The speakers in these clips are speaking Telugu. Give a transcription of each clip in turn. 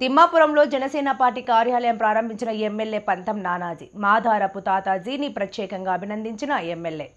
తిమ్మాపురంలో జనసేన పార్టీ కార్యాలయం ప్రారంభించిన ఎమ్మెల్యే పంతం నానాజీ మాధారపు తాతాజీని ప్రత్యేకంగా అభినందించిన ఎమ్మెల్యే.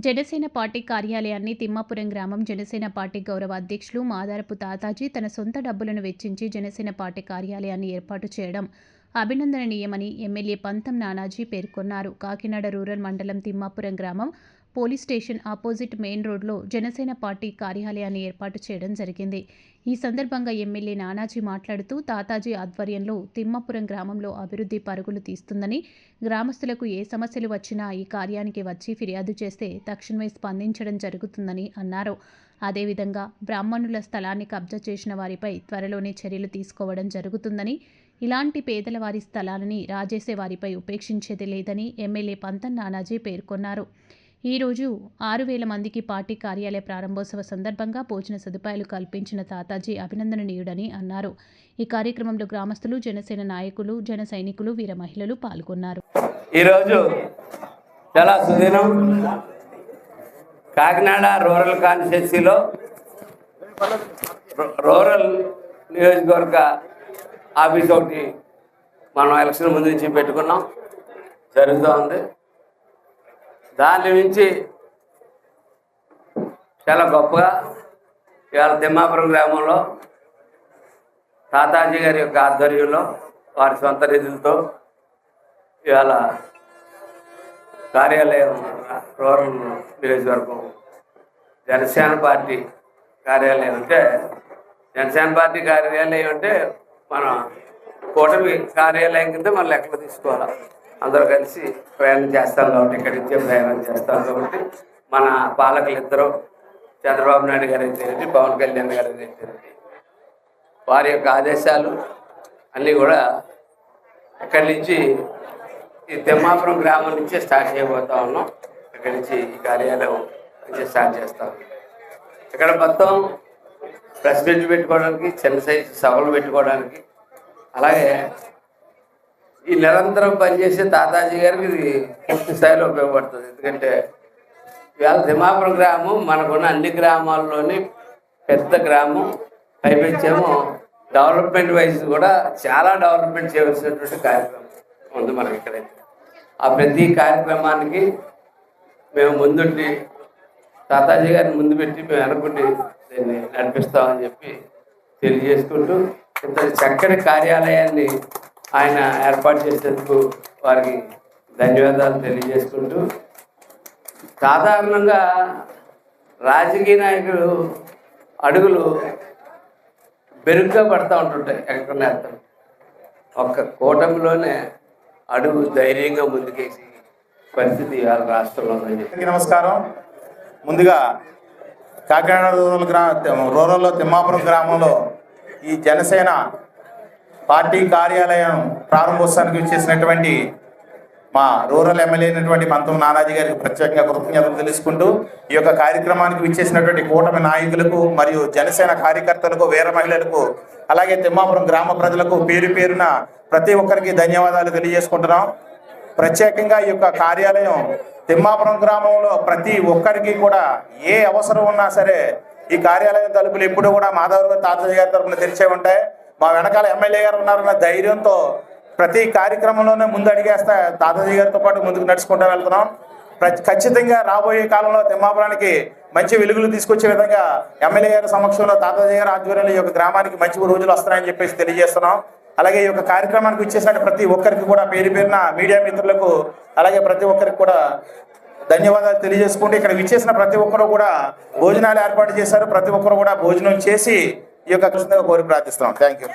జనసేన పార్టీ కార్యాలయాన్ని తిమ్మాపురం గ్రామం జనసేన పార్టీ గౌరవ అధ్యక్షులు మాదారపు తాతాజీ తన సొంత డబ్బులను వెచ్చించి జనసేన పార్టీ కార్యాలయాన్ని ఏర్పాటు చేయడం అభినందనీయమని ఎమ్మెల్యే పంతం నానాజీ పేర్కొన్నారు. కాకినాడ రూరల్ మండలం తిమ్మాపురం గ్రామం పోలీస్ స్టేషన్ ఆపోజిట్ మెయిన్ రోడ్లో జనసేన పార్టీ కార్యాలయాన్ని ఏర్పాటు చేయడం జరిగింది. ఈ సందర్భంగా ఎమ్మెల్యే నానాజీ మాట్లాడుతూ తాతాజీ ఆధ్వర్యంలో తిమ్మాపురం గ్రామంలో అభివృద్ధి పరుగులు తీస్తుందని గ్రామస్తులకు ఏ సమస్యలు వచ్చినా ఈ కార్యానికి వచ్చి ఫిర్యాదు చేస్తే తక్షణమే స్పందించడం జరుగుతుందని అన్నారు. అదేవిధంగా బ్రాహ్మణుల స్థలాన్ని కబ్జా చేసిన వారిపై త్వరలోనే చర్యలు తీసుకోవడం జరుగుతుందని ఇలాంటి పేదల వారి స్థలాలని రాజేసే వారిపై ఉపేక్షించేది లేదని ఎమ్మెల్యే పంతన్ నానాజీ పేర్కొన్నారు. ఈరోజు ఆరు వేల మందికి పార్టీ కార్యాలయ ప్రారంభోత్సవ సందర్భంగా భోజన సదుపాయాలు కల్పించిన తాతాజీ అభినందనీయుడని అన్నారు. ఈ కార్యక్రమంలో గ్రామస్తులు జనసేన నాయకులు జన సైనికులు వీర మహిళలు పాల్గొన్నారు. ఈరోజు చాలా సుదినం కాకినాడ రూరల్ కాన్స్టిట్యున్సీలో రూరల్ నియోజకవర్గ ఆఫీస్ ఒకటి మనం ఎలక్షన్ ముందు నుంచి పెట్టుకున్నాం. జరుగుతూ ఉంది. దాని నుంచి చాలా గొప్పగా ఇవాళ తిమ్మాపురం గ్రామంలో తాతాజీ గారి యొక్క ఆధ్వర్యంలో వారి సొంత నిధులతో ఇవాళ కార్యాలయం రూరల్ నియోజకవర్గం జనసేన పార్టీ కార్యాలయం అంటే జనసేన పార్టీ కార్యాలయం అంటే మనం కూటమి కార్యాలయం కింద మన లెక్కలు తీసుకోవాలి. అందరూ కలిసి ప్రయాణం చేస్తాం కాబట్టి ఇక్కడి నుంచే ప్రయాణం చేస్తాం కాబట్టి మన పాలకులు ఇద్దరు చంద్రబాబు నాయుడు గారు అయితే పవన్ కళ్యాణ్ గారు అయితే వారి యొక్క ఆదేశాలు అన్నీ కూడా ఇక్కడి నుంచి ఈ తిమ్మాపురం గ్రామం నుంచే స్టార్ట్ చేయబోతా ఉన్నాం. ఇక్కడి నుంచి ఈ కార్యాలయం నుంచి స్టార్ట్ చేస్తాం. ఇక్కడ మొత్తం ప్రెస్ మీట్ పెట్టుకోవడానికి చిన్న సైజు సభలు పెట్టుకోవడానికి అలాగే ఈ నిరంతరం పనిచేసే తాతాజీ గారికి ఇది పూర్తి స్థాయిలో ఉపయోగపడుతుంది. ఎందుకంటే ఇవాళ తిమ్మాపురం గ్రామం మనకున్న అన్ని గ్రామాల్లోని పెద్ద గ్రామం పైపెచ్చేమో డెవలప్మెంట్ వైజ్ కూడా చాలా డెవలప్మెంట్ చేయవలసినటువంటి కార్యక్రమం ఉంది మనకి ఇక్కడైతే ఆ ప్రతి కార్యక్రమానికి మేము ముందుండి తాతాజీ గారిని ముందు పెట్టి మేము అనుకుంటే దీన్ని నడిపిస్తామని చెప్పి తెలియజేసుకుంటూ ఇంత చక్కటి కార్యాలయాన్ని ఆయన ఏర్పాటు చేసేందుకు వారికి ధన్యవాదాలు తెలియజేసుకుంటూ సాధారణంగా రాజకీయ నాయకులు అడుగులు బెరుగ్గా పడతా ఉంటుంటాయి ఎక్కడ నేస్తాం ఒక్క కూటమిలోనే అడుగు ధైర్యంగా ముందుకేసి పరిస్థితి ఇవాళ రాష్ట్రంలో ఉందని చెప్పి. నమస్కారం. ముందుగా కాకినాడ రూరల్ గ్రామ రూరల్లో తిమ్మాపురం గ్రామంలో ఈ జనసేన పార్టీ కార్యాలయం ప్రారంభోత్సవానికి చేసినటువంటి మా రూరల్ ఎమ్మెల్యే అయినటువంటి పంతం నానాజీ గారికి ప్రత్యేకంగా కృతజ్ఞతలు తెలుసుకుంటూ ఈ యొక్క కార్యక్రమానికి విచ్చేసినటువంటి కూటమి నాయకులకు మరియు జనసేన కార్యకర్తలకు వీర మహిళలకు అలాగే తిమ్మాపురం గ్రామ ప్రజలకు పేరు పేరున ప్రతి ఒక్కరికి ధన్యవాదాలు తెలియజేసుకుంటున్నాం. ప్రత్యేకంగా ఈ యొక్క కార్యాలయం తిమ్మాపురం గ్రామంలో ప్రతి ఒక్కరికి కూడా ఏ అవసరం ఉన్నా సరే ఈ కార్యాలయం తలుపులు ఎప్పుడు కూడా మాధవ్ గారి తాతయ్య గారి తరఫున తెరిచే ఉంటాయి. మా వెనకాల ఎమ్మెల్యే గారు ఉన్నారన్న ధైర్యంతో ప్రతి కార్యక్రమంలోనే ముందు అడిగేస్తా తాతయ్య గారితో పాటు ముందుకు నడుచుకుంటూ వెళ్తున్నాం. ఖచ్చితంగా రాబోయే కాలంలో తిమ్మాపురానికి మంచి వెలుగులు తీసుకొచ్చే విధంగా ఎమ్మెల్యే గారి సమక్షంలో తాతాజీ గారి ఆధ్వర్యంలో ఈ యొక్క గ్రామానికి మంచి రోజులు వస్తాయని చెప్పేసి తెలియజేస్తున్నాం. అలాగే ఈ యొక్క కార్యక్రమానికి వచ్చేసిన ప్రతి ఒక్కరికి కూడా పేరు పేరున మీడియా మిత్రులకు అలాగే ప్రతి ఒక్కరికి కూడా ధన్యవాదాలు తెలియజేసుకుంటూ ఇక్కడ విచ్చేసిన ప్రతి ఒక్కరు కూడా భోజనాలు ఏర్పాటు చేశారు. ప్రతి ఒక్కరు కూడా భోజనం చేసి ఈ యొక్క కృష్ణంగా కోరి ప్రార్థిస్తున్నాం. Thank you